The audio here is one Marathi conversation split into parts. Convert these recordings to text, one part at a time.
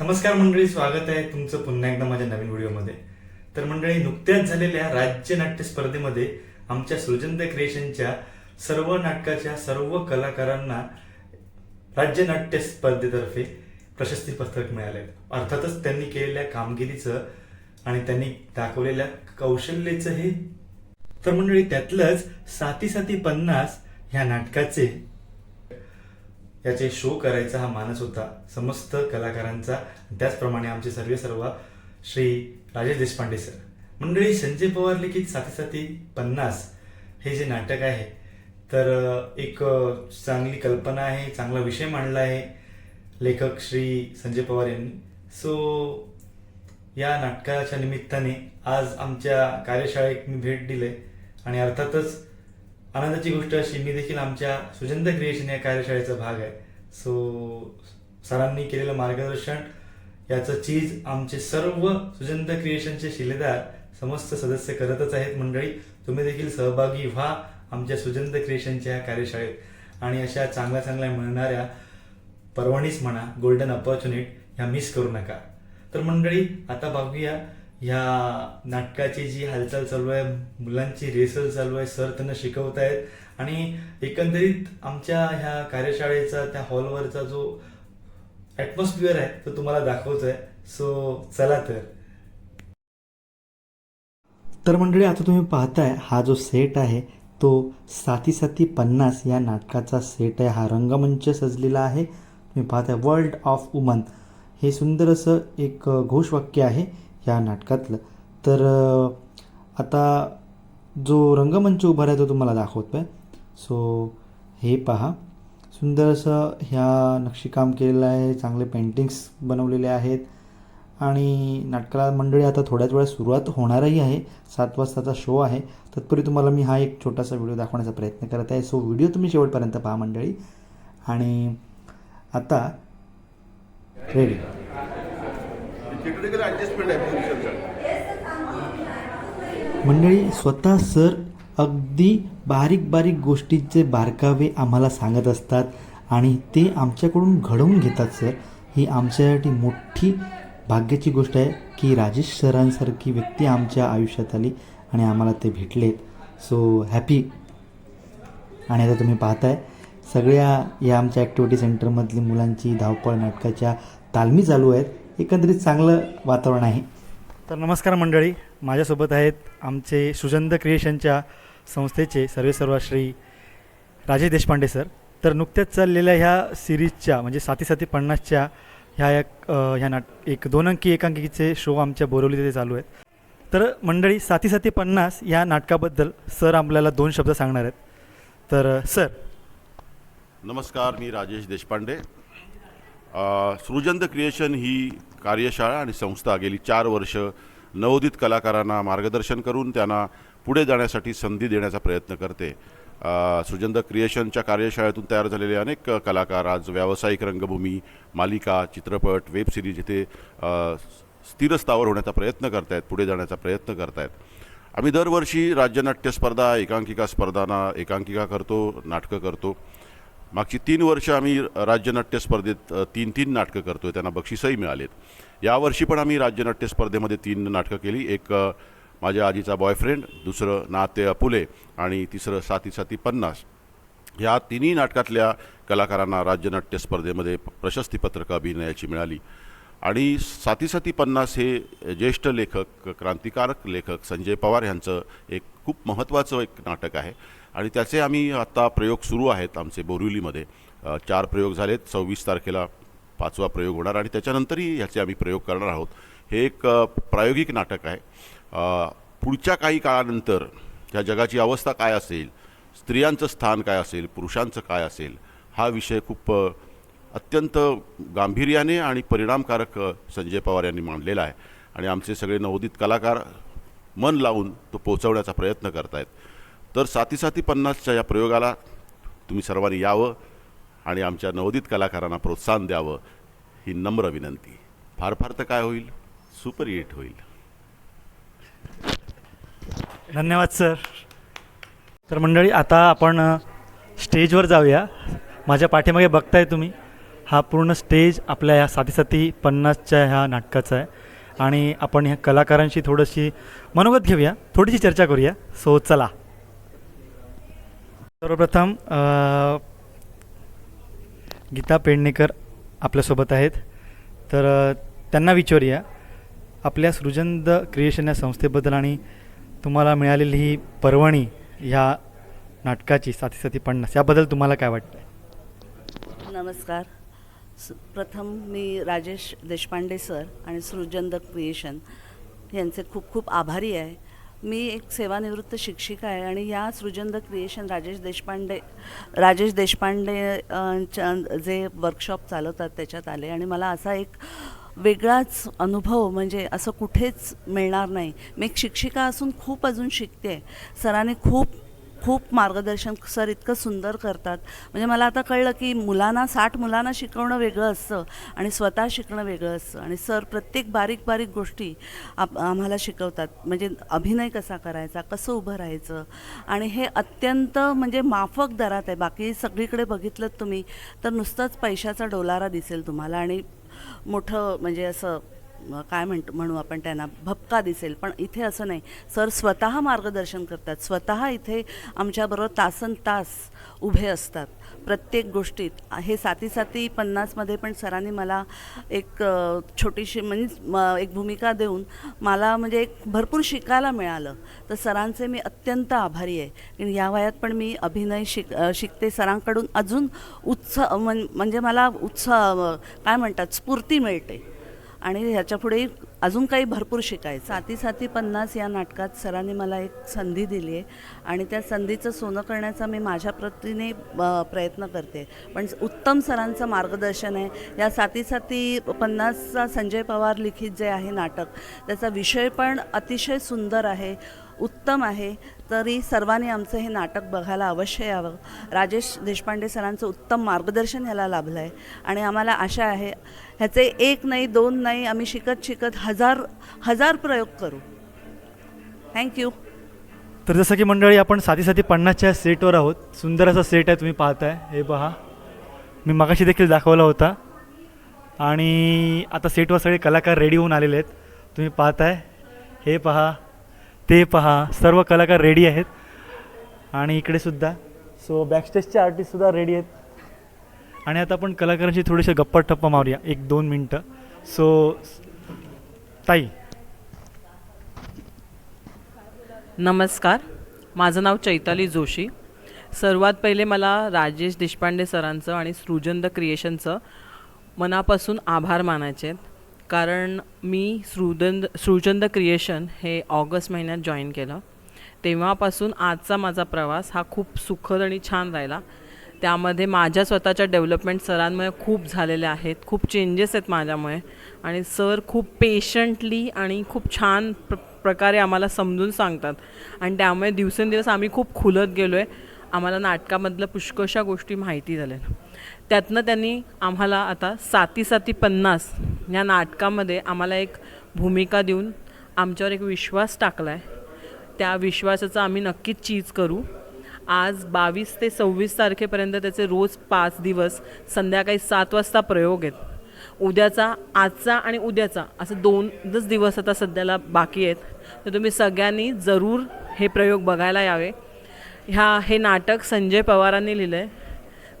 नमस्कार मंडळी स्वागत आहे तुमचं पुन्हा एकदा माझ्या नवीन व्हिडिओमध्ये. तर मंडळी नुकत्याच झालेल्या राज्य नाट्य स्पर्धेमध्ये आमच्या सृजंत क्रिएशनच्या सर्व नाटकाच्या सर्व कलाकारांना राज्य नाट्य स्पर्धेतर्फे प्रशस्ती पत्रक मिळाले. अर्थातच त्यांनी केलेल्या कामगिरीचं आणि त्यांनी दाखवलेल्या कौशल्याचं हे. तर मंडळी त्यातलंच साती साती पन्नास ह्या नाटकाचे याचे शो करायचा हा मानस होता समस्त कलाकारांचा. त्याचप्रमाणे आमचे सर्वे सर्व श्री राजेश देशपांडे सर मंडळी संजय पवार लिखित साथी साथी पन्नास हे जे नाटक आहे तर एक चांगली कल्पना आहे चांगला विषय मांडला आहे लेखक श्री संजय पवार यांनी. सो या नाटकाच्या निमित्ताने आज आमच्या कार्यशाळेत मी भेट दिले आणि अर्थातच आनंदाची गोष्ट अशी मी देखील आमच्या सुजंत क्रिएशन या कार्यशाळेचा भाग आहे. सो सरांनी केलेलं मार्गदर्शन याचं चीज आमचे सर्व सुजंत क्रिएशनचे शिलेदार समस्त सदस्य करतच आहेत मंडळी. तुम्ही देखील सहभागी व्हा आमच्या सुजंत क्रिएशनच्या या कार्यशाळेत. आणि अशा चांगल्या चांगल्या मिळणाऱ्या परवानीच म्हणा गोल्डन अपॉर्च्युनिट ह्या मिस करू नका. तर मंडळी आता बघूया ह्या नाटकाची जी हालचाल चालू आहे मुलांची रेसल चालू आहे सर त्यांना शिकवत आहेत. आणि एकंदरीत आमच्या ह्या कार्यशाळेचा त्या हॉलवरचा जो ॲटमॉस्फिअर आहे तो तुम्हाला दाखवतोय. सो चला तर. तर मंडळी आता तुम्ही पाहताय हा जो सेट आहे तो साती साती पन्नास या नाटकाचा सेट आहे. हा रंगमंच सजलेला आहे. तुम्ही पाहताय वर्ल्ड ऑफ वुमन हे सुंदर असं एक घोषवाक्य आहे. या नाटकातलं. तर आता जो रंगमंच उभा राहतो तो तुम्हाला दाखवतोय. सो हे पहा. सुंदर असं ह्या नक्षीकाम केलेलं आहे चांगले पेंटिंग्स बनवलेले आहेत. आणि नाटकाला मंडळी आता थोड्याच वेळात सुरुवात होणारही आहे. सात वाजताचा शो आहे. तत्पूर्वी तुम्हाला मी हा एक छोटासा व्हिडिओ दाखवण्याचा प्रयत्न करत आहे. सो व्हिडिओ तुम्ही शेवटपर्यंत पहा मंडळी. आणि आता रेडी टेक्निकल ॲडजस्टमेंट आहे मंडळी स्वतः सर अगदी बारीक बारीक गोष्टींचे बारकावे आम्हाला सांगत असतात आणि ते आमच्याकडून घडवून घेतात सर. ही आमच्यासाठी मोठी भाग्याची गोष्ट आहे की राजेश सरांसारखी व्यक्ती आमच्या आयुष्यात आली आणि आम्हाला ते भेटलेत. सो हॅपी आणि आता तुम्ही पाहताय सगळ्या या आमच्या ॲक्टिव्हिटी सेंटरमधली मुलांची धावपळ नाटकाच्या तालमी चालू आहेत. एकंदरीत चांगलं वातावरण आहे. तर नमस्कार मंडळी माझ्यासोबत आहेत आमचे सुजंद क्रिएशनच्या संस्थेचे सर्वे सर्व श्री राजेश देशपांडे सर. तर नुकत्याच चाललेल्या ह्या सिरीजच्या म्हणजे साती साती पन्नासच्या ह्या एक ह्या नाट एक दोन अंकी एकांकीचे शो आमच्या बोरवली तिथे चालू आहेत. तर मंडळी साती साती पन्नास या नाटकाबद्दल सर आपल्याला दोन शब्द सांगणार आहेत. तर सर. नमस्कार मी राजेश देशपांडे. अ, सृजंत क्रिएशन ही कार्यशाळा आणि संस्था गेली चार वर्ष नवोदित कलाकारांना मार्गदर्शन करून त्यांना पुढे जाण्यासाठी संधी देण्याचा प्रयत्न करते. अ, सृजंत क्रिएशनच्या कार्यशाळेतून तयार झालेले अनेक कलाकार आज व्यावसायिक रंगभूमी मालिका चित्रपट वेब सिरीज इथे स्थिरस्थावर स्थिर स्थावर होण्याचा प्रयत्न करतायत पुढे जाण्याचा प्रयत्न करतायत. आम्ही दरवर्षी राज्यनाट्य स्पर्धा एकांकिका स्पर्धांना एकांकिका करतो नाटकं करतो. मागची तीन वर्ष आम्ही राज्यनाट्य स्पर्धेत तीन तीन नाटकं करतो त्यांना बक्षीसही मिळालेत. यावर्षी पण आम्ही राज्यनाट्य स्पर्धेमध्ये तीन नाटकं केली. एक माझ्या आजीचा बॉयफ्रेंड दुसरं नाते अपुले आणि तिसरं साती साती पन्नास. या तिन्ही नाटकातल्या कलाकारांना राज्यनाट्य स्पर्धेमध्ये प्रशस्तीपत्रकं अभिनयाची मिळाली. आणि साती साती पन्नास हे ज्येष्ठ लेखक क्रांतिकारक लेखक संजय पवार यांचं एक खूप महत्त्वाचं एक नाटक आहे. आणि त्याचे आम्ही आत्ता प्रयोग सुरू आहेत आमचे बोरिवलीमध्ये. चार प्रयोग झालेत. सव्वीस तारखेला पाचवा प्रयोग होणार आणि त्याच्यानंतरही ह्याचे आम्ही प्रयोग करणार आहोत. हे एक प्रायोगिक नाटक आहे. पुढच्या काही काळानंतर ह्या जगाची अवस्था काय असेल स्त्रियांचं स्थान काय असेल पुरुषांचं काय असेल हा विषय खूप अत्यंत गांभीर्याने आणि परिणामकारक संजय पवार यांनी मांडलेला आहे. आणि आमचे सगळे नवोदित कलाकार मन लावून तो पोचवण्याचा प्रयत्न करतायत. तर साती साती पन्नासच्या या प्रयोगाला तुम्ही सर्वांनी यावं आणि आमच्या नवोदित कलाकारांना प्रोत्साहन द्यावं ही नम्र विनंती. फार फार तर काय होईल? सुपर हिट होईल. धन्यवाद सर. तर मंडळी आता आपण स्टेजवर जाऊया. माझ्या पाठीमागे बघताय तुम्ही हा पूर्ण स्टेज आपल्या या साथी साथी पन्नासच्या ह्या नाटकाचा आहे. आणि आपण ह्या कलाकारांशी थोडीशी मनोगत घेऊया थोडीशी चर्चा करूया. सो चला. सर्वप्रथम गीता पेडणेकर आपल्यासोबत आहेत. तर त्यांना विचारूया आपल्या सृजनद क्रिएशन या संस्थेबद्दल आणि तुम्हाला मिळालेली ही पर्वणी ह्या नाटकाची साथी साथी पन्नास याबद्दल तुम्हाला काय वाटतं नमस्कार. स प्रथम मी राजेश देशपांडे सर आणि सृजन द क्रिएशन यांचे खूप खूप आभारी आहे. मी एक सेवानिवृत्त शिक्षिका आहे आणि या सृजन द क्रिएशन राजेश देशपांडे राजेश देशपांडे च्या- जे वर्कशॉप चालवतात त्याच्यात आले. आणि मला असा एक वेगळाच अनुभव म्हणजे असं कुठेच मिळणार नाही. मी एक शिक्षिका असून खूप अजून शिकते. सरांनी खूप खूप मार्गदर्शन सर इतकं सुंदर करतात. म्हणजे मला आता कळलं की मुलांना साठ मुलांना शिकवणं वेगळं असतं आणि स्वतः शिकणं वेगळं असतं. आणि सर प्रत्येक बारीक बारीक गोष्टी आप आम्हाला शिकवतात. म्हणजे अभिनय कसा करायचा कसं उभं राहायचं? आणि हे अत्यंत म्हणजे माफक दरात आहे. बाकी सगळीकडे बघितलं तुम्ही तर नुसतंच पैशाचा डोलारा दिसेल तुम्हाला. आणि मोठं म्हणजे असं काय म्हणतो म्हणू आपण त्यांना भपका दिसेल. पण इथे असं नाही. सर स्वतः मार्गदर्शन करतात. स्वतः इथे आमच्याबरोबर तासन तास उभे असतात. प्रत्येक गोष्टीत. हे साती साती पन्नासमध्ये पण सरांनी मला एक छोटीशी म्हणजे म, एक भूमिका देऊन मला म्हणजे एक भरपूर शिकायला मिळालं. तर सरांचे मी अत्यंत आभारी आहे. कारण या वयात पण मी अभिनय शिक शिकते सरांकडून. अजून उत्साह म्हणजे मला उत्साह काय म्हणतात स्फूर्ती मिळते. आणि ह्याच्यापुढे अजून काही भरपूर शिकायचं. साती साती पन्नास या नाटकात सरांनी मला एक संधी दिली आहे आणि त्या संधीचं सोनं करण्याचा मी माझ्या प्रतीने प्रयत्न करते. पण उत्तम सरांचं मार्गदर्शन आहे. या साती साती पन्नासचा संजय पवार लिखित जे आहे नाटक त्याचा विषय पण अतिशय सुंदर आहे. उत्तम आहे तरी सर्वांनी आमचं हे नाटक बघायला अवश्य यावं. राजेश देशपांडे सरांचं उत्तम मार्गदर्शन ह्याला लाभलं आहे आणि आम्हाला आशा आहे ह्याचे एक नाही दोन नाही आम्ही शिकत शिकत हजार हजार प्रयोग करू. थँक्यू तर जसं की मंडळी आपण साधी साधी पन्नासच्या सेटवर आहोत. सुंदर असा सेट आहे तुम्ही पाहताय. हे पहा. मी मगाशी देखील दाखवला होता. आणि आता सेटवर सगळे कलाकार रेडी होऊन आलेले आहेत. तुम्ही पाहताय. हे पहा. ते पहा सर्व कलाकार रेडी आहेत. आणि इकडे सुद्धा. सो बॅकस्टेजचे आर्टिस्टसुद्धा रेडी आहेत. आणि आता आपण कलाकारांशी थोडेसे गप्पा टप्पा मारूया. एक दोन मिनटं. सो ताई. नमस्कार. माझं नाव चैताली जोशी. सर्वात पहिले मला राजेश देशपांडे सरांचं आणि सृजन द क्रिएशनचं मनापासून आभार मानायचे आहेत. कारण मी सृदंद सृजन क्रिएशन हे ऑगस्ट महिन्यात जॉईन केलं. तेव्हापासून आजचा माझा प्रवास हा खूप सुखद आणि छान राहिला. त्यामध्ये माझ्या स्वतःच्या डेव्हलपमेंट सरांमुळे खूप झालेल्या आहेत. खूप चेंजेस आहेत माझ्यामुळे. आणि सर खूप पेशंटली आणि खूप छान प्र प्रकारे आम्हाला समजून सांगतात. आणि त्यामुळे दिवसेंदिवस आम्ही खूप खुलत गेलो आहे आम्हाला नाटकामधलं पुष्कळशा गोष्टी माहिती झाल्या. त्यातनं त्यांनी आम्हाला आता साती साती पन्नास या नाटकामध्ये आम्हाला एक भूमिका देऊन आमच्यावर एक विश्वास टाकला आहे त्या विश्वासाचं आम्ही नक्कीच चीज करू. आज बावीस ते सव्वीस तारखेपर्यंत त्याचे रोज पाच दिवस संध्याकाळी सात वाजता प्रयोग आहेत. उद्याचा आजचा आणि उद्याचा असं दोनच दिवस आता सध्याला बाकी आहेत. तर तुम्ही सगळ्यांनी जरूर हे प्रयोग बघायला यावे. ह्या हे नाटक संजय पवारांनी लिहिलं आहे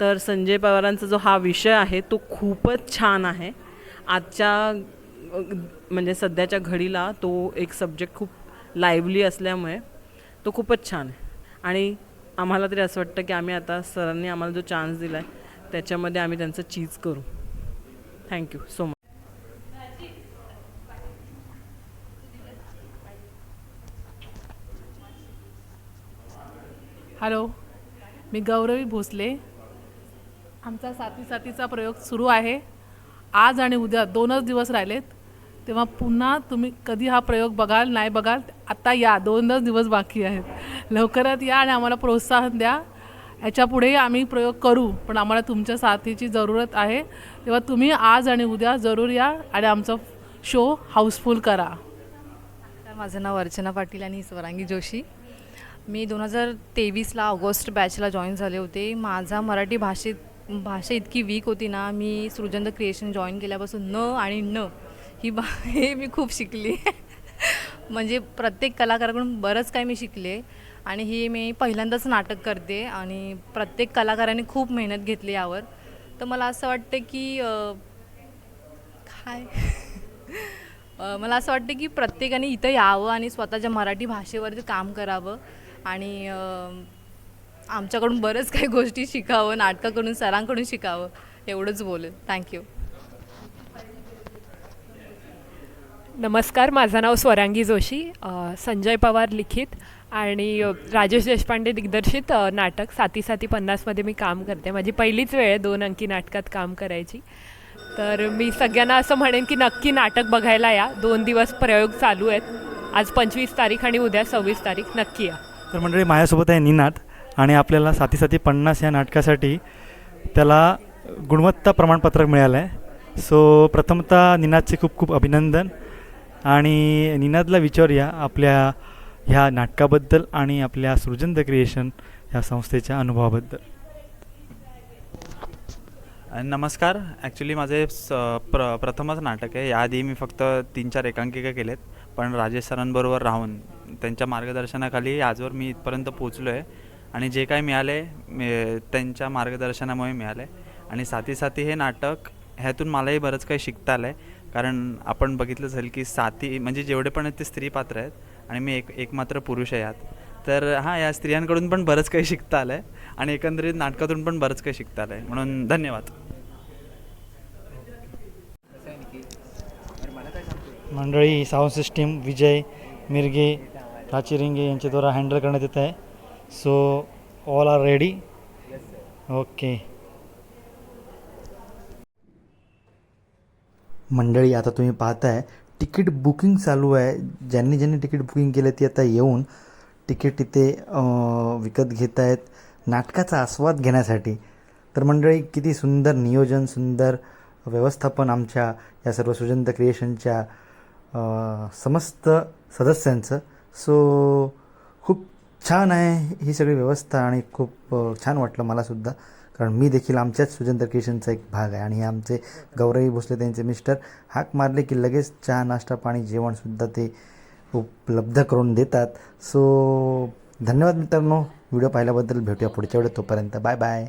तर संजय पवारांचा जो हा विषय आहे तो खूपच छान आहे. आजच्या म्हणजे सध्याच्या घडीला तो एक सब्जेक्ट खूप लाईव्हली असल्यामुळे तो खूपच छान आहे. आणि आम्हाला तरी असं वाटतं की आम्ही आता सरांनी आम्हाला जो चान्स दिला आहे त्याच्यामध्ये आम्ही त्यांचं चीज करू. Thank you so much hello मी गौरवी भोसले. आमचा साथी साथीचा प्रयोग सुरू आहे. आज आणि उद्या दोनच दिवस राहिलेत. तेव्हा पुन्हा तुम्ही कधी हा प्रयोग बघाल नाही बघाल आत्ता या. दोनच दिवस बाकी आहेत. लवकरात या आणि आम्हाला प्रोत्साहन द्या. याच्यापुढेही आम्ही प्रयोग करू पण आम्हाला तुमच्या साथीची जरूरत आहे. तेव्हा तुम्ही आज आणि उद्या जरूर या आणि आमचा शो हाऊसफुल करा. माझं नाव अर्चना पाटील आणि स्वरांगी जोशी. मी दोन हजार तेवीसला ऑगस्ट बॅचला जॉईन झाले होते. माझा मराठी भाषेत भाषा इतकी वीक होती ना मी सृजन द क्रिएशन जॉईन केल्यापासून न आणि न ही बा हे मी खूप शिकली. म्हणजे प्रत्येक कलाकाराकडून बरंच काही मी शिकले आणि हे मी पहिल्यांदाच नाटक करते आणि प्रत्येक कलाकाराने खूप मेहनत घेतली यावर. तर मला असं वाटतं की काय? मला असं वाटतं की प्रत्येकाने इथं यावं आणि स्वतःच्या मराठी भाषेवरती काम करावं आणि आमच्याकडून बरंच काही गोष्टी शिकावं नाटकाकडून सरांकडून शिकावं एवढंच बोलेल. थँक्यू नमस्कार माझं नाव स्वरांगी जोशी संजय पवार लिखित आणि राजेश देशपांडे दिग्दर्शित नाटक. साती साती पन्नासमध्ये मी काम करते. माझी पहिलीच वेळ आहे दोन अंकी नाटकात काम करायची. तर मी सगळ्यांना असं म्हणेन की नक्की नाटक बघायला या. दोन दिवस प्रयोग चालू आहेत. आज पंचवीस तारीख आणि उद्या सव्वीस तारीख. नक्की या. तर मंडळी माझ्यासोबत आहे निनाद. आणि आपल्याला साथी साथी पन्नास या नाटकासाठी त्याला गुणवत्ता प्रमाणपत्र मिळालं आहे सो प्रथमतः निनादचे खूप खूप अभिनंदन. आणि निनादला विचारूया आपल्या ह्या नाटकाबद्दल आणि आपल्या सृजन द क्रिएशन ह्या संस्थेच्या अनुभवाबद्दल. नमस्कार. ॲक्च्युली माझे स प्र प्रथमच नाटक आहे. याआधी मी फक्त तीन चार एकांकिका केलेत. पण राजेश सरांबरोबर राहून त्यांच्या मार्गदर्शनाखाली आजवर मी इथपर्यंत पोचलो आहे आणि जे काय मिळाले आहे त्यांच्या मार्गदर्शनामुळे मिळाले. आणि साथी साथी हे नाटक ह्यातून मलाही बरंच काही शिकता आलं आहे कारण आपण बघितलं असेल की साथी म्हणजे जेवढे पण आहेत ते स्त्री पात्र आहेत आणि मी एक एकमात्र पुरुष आहे यात. तर हां या स्त्रियांकडून पण बरंच काही शिकता आलं आहे आणि एकंदरीत नाटकातून पण बरंच काही शिकता आलं आहे म्हणून धन्यवाद. मंडळी साऊंड सिस्टीम विजय मिरगे राचिरिंगे यांच्याद्वारा हँडल करण्यात येत आहे. So all are ready okay मंडळी आता तुम्ही पाहताय तिकीट बुकिंग चालू आहे. ज्यांनी ज्यांनी तिकीट बुकिंग केलं ते आता येऊन तिकीट इथे विकत घेत आहेत. नाटकाचा आस्वाद घेण्यासाठी. तर मंडळी किती सुंदर नियोजन सुंदर व्यवस्थापन आमच्या या सर्व सुजंत क्रिएशनच्या समस्त सदस्यांचं. सो छान आहे ही सगळी व्यवस्था आणि खूप छान वाटलं मलासुद्धा कारण मी देखील आमच्याच सुजंत किशनचा एक भाग आहे आणि हे आमचे गौरवी भोसले त्यांचे मिस्टर. हाक मारले की लगेच चहा नाश्ता पाणी जेवणसुद्धा ते उपलब्ध करून देतात. सो धन्यवाद मित्रांनो. व्हिडिओ पाहिल्याबद्दल भेटूया पुढच्या वेळेस तोपर्यंत बाय बाय.